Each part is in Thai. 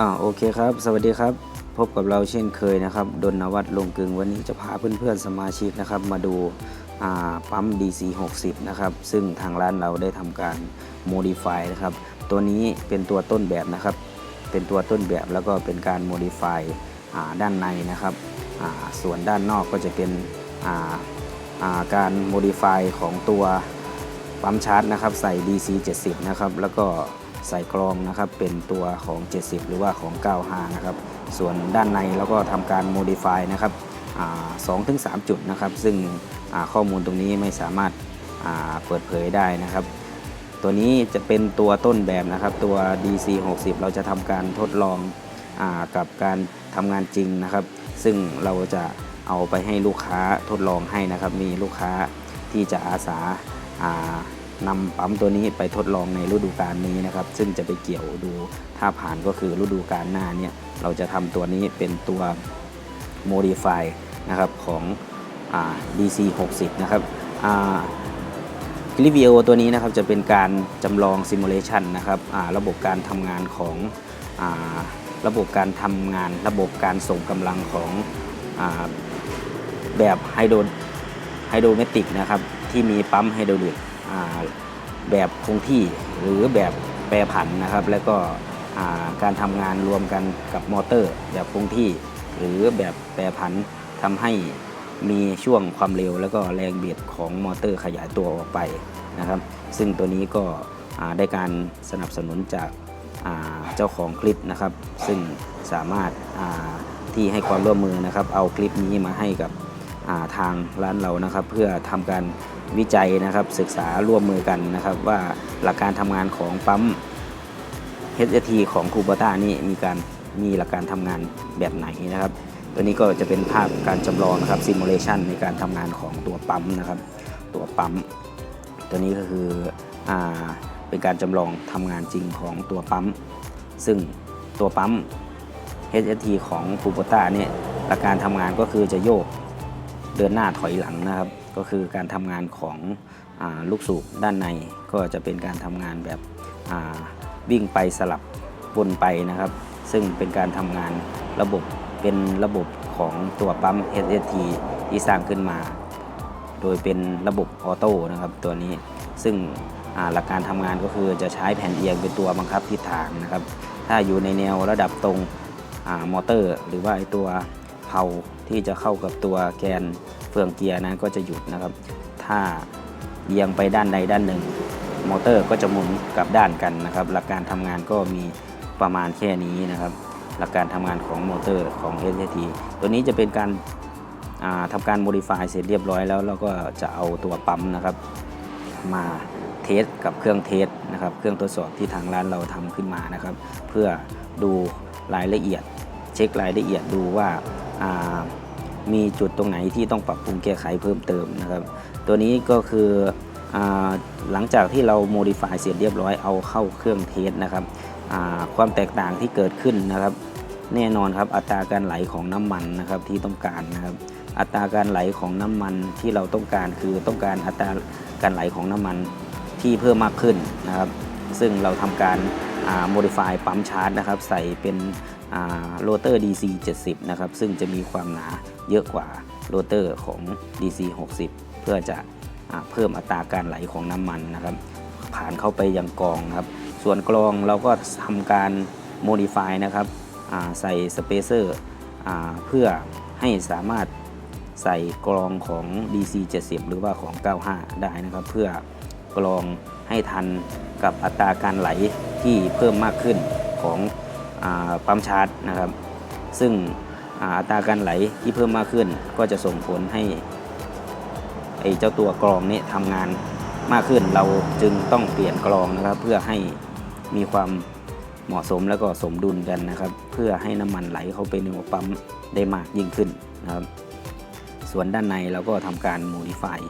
อ่าโอเคครับ สวัสดีครับ พบกับเราเช่นเคยนะครับดนนวัฒน์ลงกึงวันนี้จะพาเพื่อนๆสมาชิกนะครับ มาดูอ่าปั๊ม DC 60นะครับ ซึ่งทางร้านเราได้ทำการ modify นะครับ ตัวนี้เป็นตัวต้นแบบนะครับ เป็นตัวต้นแบบแล้วก็เป็นการ modify อ่าด้านในนะครับอ่าส่วนด้านนอกก็จะเป็นอ่าอ่าการ modify ของตัวปั๊มชาร์จนะครับ ใส่ DC 70นะครับ แล้วก็ ใส่กรองนะครับเป็นตัวของ 70 หรือว่าของ 95 นะครับ ส่วนด้านในเราก็ทำการ modify นะครับสองถึงสามจุดนะครับ ซึ่งข้อมูลตรงนี้ไม่สามารถาเปิดเผยได้นะครับ ตัวนี้จะเป็นตัวต้นแบบนะครับ ตัว DC 60 เราจะทำการทดลองอกับการทำงานจริงนะครับ ซึ่งเราจะเอาไปให้ลูกค้าทดลองให้นะครับ มีลูกค้าที่จะอาสาา นำปั๊มตัวนี้ไปทดลองในฤดูกาลนี้นะครับ ซึ่งจะไปเกี่ยวดูถ้าผ่านก็คือฤดูกาลหน้าเนี่ยเราจะทำตัวนี้เป็นตัว modify นะครับของอ DC 60นะครับอ่าคลิปวิดีโอตัวนี้นะครับจะเป็นการจำลองซิมูเลชันนะครับระบบการทำงานของอาระบบการทำงาน ระบบการส่งกำลังของอแบบไฮโดรไฮโดรเมติกนะครับที่มีปั๊มไฮโดรลิก แบบคงที่หรือแบบแปรผันนะครับ แล้วก็การทำงานรวมกันกับมอเตอร์ แบบคงที่ หรือแบบแปรผันทำให้มีช่วงความเร็ว แล้วก็แรงเบียดของมอเตอร์ขยายตัวออกไปนะครับ ซึ่งตัวนี้ก็ได้การสนับสนุนจากาเจ้าของคลิปนะครับ ซึ่งสามารถาที่ให้ความร่วมมือนะครับ เอาคลิปนี้มาให้กับาทางร้านเรานะครับ เพื่อทำการ วิจัยนะครับศึกษาร่วมมือกันนะครับว่าหลักการทำงานของปั๊ม HST ของคูเบต้านี่มีการมีหลักการทำงานแบบไหนนะครับ ตัวนี้ก็จะเป็นภาพการจำลองนะครับซิมูเลชันในการทำงานของตัวปั๊มนะครับ ตัวปั๊ม ตัวนี้ก็คืออ่าเป็นการจำลองทำงานจริงของตัวปั๊ม ซึ่งตัวปั๊ม HST ของคูเบต้าเนี่ยหลักการทำงานก็คือจะโยกเดินหน้าถอยหลังนะครับ ก็คือการทำงานของอลูกสูบด้านในก็จะเป็นการทำงานแบบวิ่งไปสลับวนไปนะครับ ซึ่งเป็นการทำงานระบบเป็นระบบของตัวปั๊ม SST ที่สร้างขึ้นมา โดยเป็นระบบออโต้นะครับตัวนี้ซึ่งหลักการทำงานก็คือจะใช้แผ่นเอียงเป็นตัวบังคับทิศทางนะครับ ถ้าอยู่ในแนวระดับตรงอมอเตอร์ หรือว่าไอตัวเพา ที่จะเข้ากับตัวแกนเฟืองเกียร์นั้นก็จะหยุดนะครับ ถ้าเอียงไปด้านใดด้านหนึ่ง มอเตอร์ก็จะหมุนกลับด้านกันนะครับ หลักการทำงานก็มีประมาณแค่นี้นะครับ หลักการทำงานของมอเตอร์ของ SAT ตัวนี้จะเป็นการาทำการ modify เสร็จเรียบร้อยแล้วเราก็จะเอาตัวปั๊มนะครับ มาเทสกับเครื่องเทสนะครับ เครื่องทดสอบที่ทางร้านเราทำขึ้นมานะครับ เพื่อดูรายละเอียด เช็ครายละเอียดดูว่า มีจุดตรงไหนที่ต้องปรับปรุงแก้ไขเพิ่มเติมนะครับ ตัวนี้ก็คืออหลังจากที่เรา modify เสร็จเรียบร้อยเอาเข้าเครื่องเทสนะครับความแตกต่างที่เกิดขึ้นนะครับ แน่นอนครับอัตราการไหลของน้ำมันนะครับที่ต้องการนะครับ อัตราการไหลของน้ำมันที่เราต้องการคือต้องการอัตราการไหลของน้ำมันที่เพิ่มมากขึ้นนะครับ ซึ่งเราทำการอ่า modify ปั๊มชาร์จนะครับ ใส่เป็น โรเตอร์ DC 70 นะครับ ซึ่งจะมีความหนาเยอะกว่าโรเตอร์ของ DC 60 เพื่อจะอเพิ่มอัตราการไหลของน้ำมันนะครับ ผ่านเข้าไปยังกรองนะครับ ส่วนกรองเราก็ทำการ modify นะครับใส่สเปเซอร์เพื่อให้สามารถใส่กรองของ DC 70 หรือว่าของ 95 ได้นะครับ เพื่อกรองให้ทันกับอัตราการไหลที่เพิ่มมากขึ้นของ ปั๊มชาร์จนะครับ ซึ่งอัตราการไหลที่เพิ่มมากขึ้น ก็จะส่งผลให้ไอเจ้าตัวกรองนี้ทำงานมากขึ้นเราจึงต้องเปลี่ยนกรองนะครับ เพื่อให้มีความเหมาะสมแล้วก็สมดุลกันนะครับ เพื่อให้น้ำมันไหลเข้าไปในหัวปั๊มได้มากยิ่งขึ้นนะครับ ส่วนด้านในเราก็ทำการ modify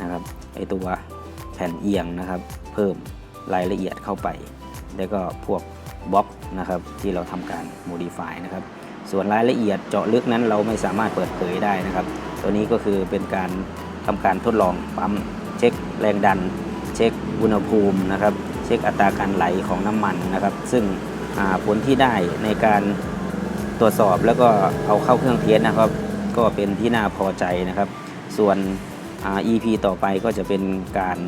นะครับไอตัวแผ่นเอียงนะครับ เพิ่มรายละเอียดเข้าไป แล้วก็พวก บล็อกนะครับที่เราทำการ modify นะครับส่วนรายละเอียดเจาะลึกนั้นเราไม่สามารถเปิดเผยได้นะครับ ตัวนี้ก็คือเป็นการทำการทดลองปั๊มเช็คแรงดัน เช็คอุณหภูมินะครับ เช็คอัตราการไหลของน้ำมันนะครับ ซึ่งผลที่ได้ในการตรวจสอบแล้วก็เอาเข้าเครื่องเทสนะครับ ก็เป็นที่น่าพอใจนะครับ ส่วนอ่า EP ต่อไปก็จะเป็นการ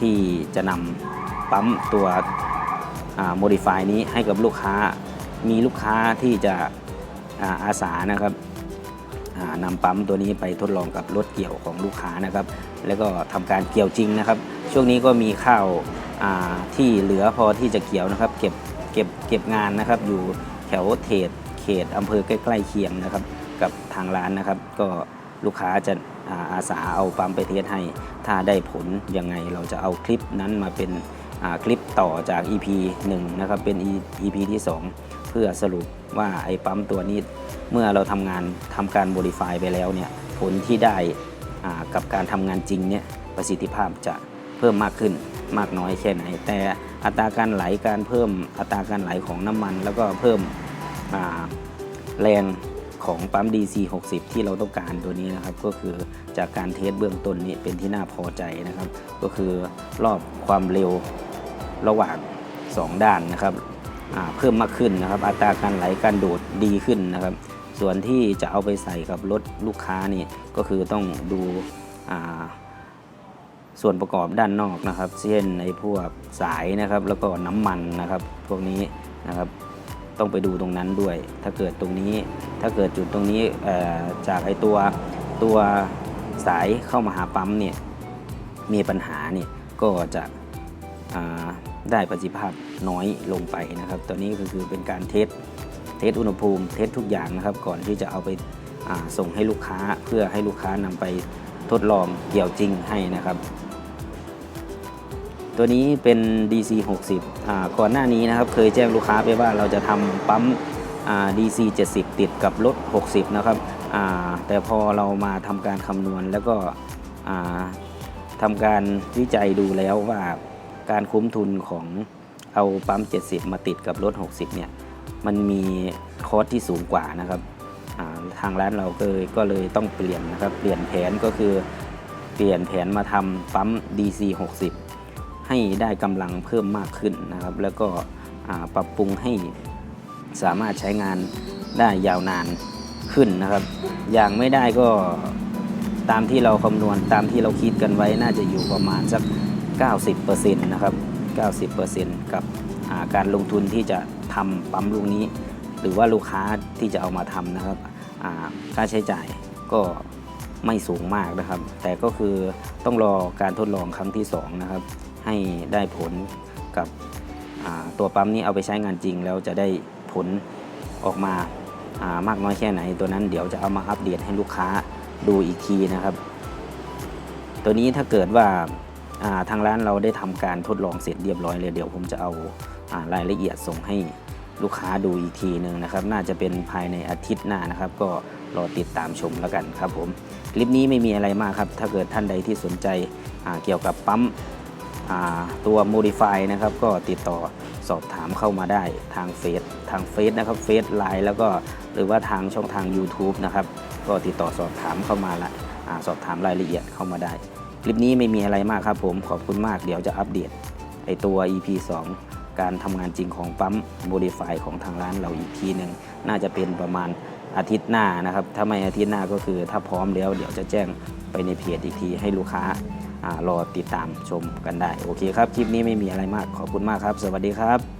ที่จะนำปั๊มตัว อ่า modify นี้ให้กับลูกค้ามีลูกค้าที่จะอาอาสานะครับนำปั๊มตัวนี้ไปทดลองกับรถเกี่ยวของลูกค้านะครับ แล้วก็ทำการเกี่ยวจริงนะครับ ช่วงนี้ก็มีข้าวาที่เหลือพอที่จะเกี่ยวนะครับ เก็บเก็บเก็บงานนะครับ อยู่แถวเทศเขตอำเภอใกล้ๆเคียงนะครับ กับทางร้านนะครับ ก็ลูกค้าจะอาอาสาเอาปั๊มไปเทสให้ ถ้าได้ผลยังไงเราจะเอาคลิปนั้นมาเป็น คลิปต่อจาก EP 1 นะครับ เป็น EP ที่ 2 เพื่อสรุปว่าไอ้ปั๊มตัวนี้เมื่อเราทำงานทำการ modify ไปแล้วเนี่ยผลที่ได้กับการทำงานจริงเนี่ยประสิทธิภาพจะเพิ่มมากขึ้นมากน้อยแค่ไหน แต่อัตราการไหลการเพิ่มอัตราการไหลของน้ำมัน แล้วก็เพิ่มแรง ของปั๊ม DC 60 ที่เราต้องการตัวนี้นะครับ ก็คือจากการเทสเบื้องต้นนี่เป็นที่น่าพอใจนะครับ ก็คือรอบความเร็วระหว่าง 2 ด้านนะครับเพิ่มมากขึ้นนะครับ อัตราการไหลการโดดดีขึ้นนะครับ ส่วนที่จะเอาไปใส่กับรถลูกค้านี่ก็คือต้องดูอ่าส่วนประกอบด้านนอกนะครับ เช่นในพวกสายนะครับ แล้วก็น้ำมันนะครับ พวกนี้นะครับ ต้องไปดูตรงนั้นด้วย ถ้าเกิดตรงนี้ ถ้าเกิดจุดตรงนี้จากไอตัวตัวสายเข้ามาหาปั๊มเนี่ยมีปัญหาเนี่ยก็จะได้ประสิทธิภาพน้อยลงไปนะครับตัวนี้ก็คือเป็นการเทสเทสอุณหภูมิเทสทุกอย่างนะครับ ก่อนที่จะเอาไปส่งให้ลูกค้าเพื่อให้ลูกค้านำไปทดลองเกี่ยวจริงให้นะครับ ตัวนี้เป็น DC 60อ่าก่อนหน้านี้นะครับเคยแจ้งลูกค้าไปว่าเราจะทำปั๊มอ่า DC 70 ติดกับรถ 60 นะครับอ่าแต่พอเรามาทำการคำนวณแล้วก็อ่าทำการวิจัยดูแล้วว่าการคุ้มทุนของเอาปั๊ม 70 มาติดกับรถ 60 เนี่ย มันมีคอสที่สูงกว่านะครับทางร้านเราก็เลยก็เลยต้องเปลี่ยนนะครับ เปลี่ยนแผนก็คือเปลี่ยนแผนมาทำปั๊ม DC 60 ให้ได้กำลังเพิ่มมากขึ้นนะครับ แล้วก็ปรับปรุงให้สามารถใช้งานได้ยาวนานขึ้นนะครับ อย่างไม่ได้ก็ตามที่เราคำนวณตามที่เราคิดกันไว้น่าจะอยู่ประมาณสัก 90%นะครับ 90%กับอ่าการลงทุนที่จะทำปั๊มลูกนี้ หรือว่าลูกค้าที่จะเอามาทำนะครับอ่าค่าใช้จ่ายก็ ไม่สูงมากนะครับ แต่ก็คือต้องรอการทดลองครั้งที่2นะครับให้ได้ผลกับตัวปั๊มนี้เอาไปใช้งานจริง แล้วจะได้ผลออกมาามากน้อยแค่ไหน ตัวนั้นเดี๋ยวจะเอามาอัปเดตให้ลูกค้าดูอีกทีนะครับ ตัวนี้ถ้าเกิดว่าอ่าทางร้านเราได้ทำการทดลองเสร็จเรียบร้อยเลยเดี๋ยวผมจะเอาอารายละเอียดส่งให้ ลูกค้าดูอีกทีหนึ่งนะครับ น่าจะเป็นภายในอาทิตย์หน้านะครับ ก็รอติดตามชมแล้วกันครับผมคลิปนี้ไม่มีอะไรมากครับ ถ้าเกิดท่านใดที่สนใจเกี่ยวกับปั๊มตัว Modify นะครับ ก็ติดต่อสอบถามเข้ามาได้ทางเฟซทางเฟซนะครับเฟซไลน์แล้วก็หรือว่าทางช่องทาง YouTube นะครับ ก็ติดต่อสอบถามเข้ามาละสอบถามรายละเอียดเข้ามาได้ คลิปนี้ไม่มีอะไรมากครับผมขอบคุณมากเดี๋ยวจะอัปเดตไอตัว EP 2 การทำงานจริงของปั๊มโมดิฟายของทางร้านเราอีกทีหนึ่งน่าจะเป็นประมาณอาทิตย์หน้านะครับ ถ้าไม่อาทิตย์หน้าก็คือถ้าพร้อมแล้ว เดี๋ยวจะแจ้งไปในเพจอีกทีให้ลูกค้าอ่ารอติดตามชมกันได้ โอเคครับ คลิปนี้ไม่มีอะไรมากขอบคุณมากครับ สวัสดีครับ